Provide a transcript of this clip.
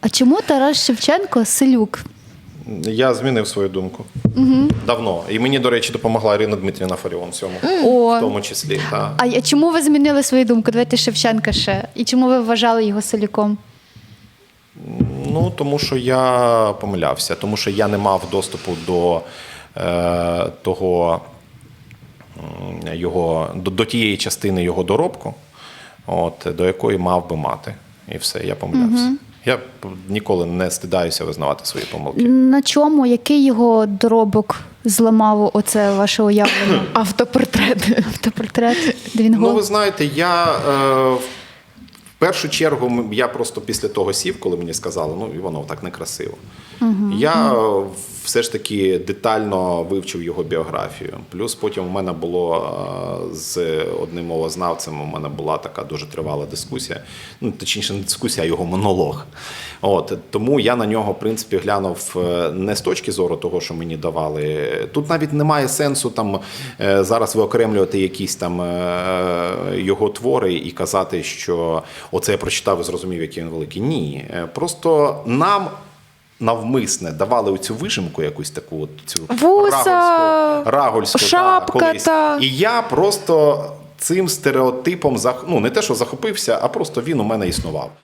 А чому Тарас Шевченко селюк? Я змінив свою думку угу. давно. І мені, до речі, допомогла Ірина Дмитрівна Фаріон в цьому, О. в тому числі. Та. А я- чому ви змінили свою думку? Давайте Шевченка ще. І чому ви вважали його селюком? Ну, тому що я помилявся, тому що я не мав доступу до е, того м, його, до, до тієї частини його доробку, от, до якої мав би мати. І все, я помилявся. Я ніколи не стидаюся визнавати свої помилки. На чому, який його доробок зламав оце ваше уявлення? Автопортрет. Автопортрет, де він Ну, ви знаєте, я е, в першу чергу я просто після того сів, коли мені сказали, ну і воно так некрасиво. Я е, все ж таки детально вивчив його біографію. Плюс потім у мене було е, з одним мовознавцем, у мене була така дуже тривала дискусія. Ну, точніше, не дискусія, а його монолог. От тому я на нього, в принципі, глянув е, не з точки зору того, що мені давали. Тут навіть немає сенсу там е, зараз виокремлювати якісь там його твори і казати, що оце я прочитав і зрозумів, який він великий. Ні, просто нам. Навмисне давали оцю вижимку, якусь таку от цю Вуса, рагульську, рагольську шапка та, колись. та. І я просто цим стереотипом зах... ну, не те, що захопився, а просто він у мене існував.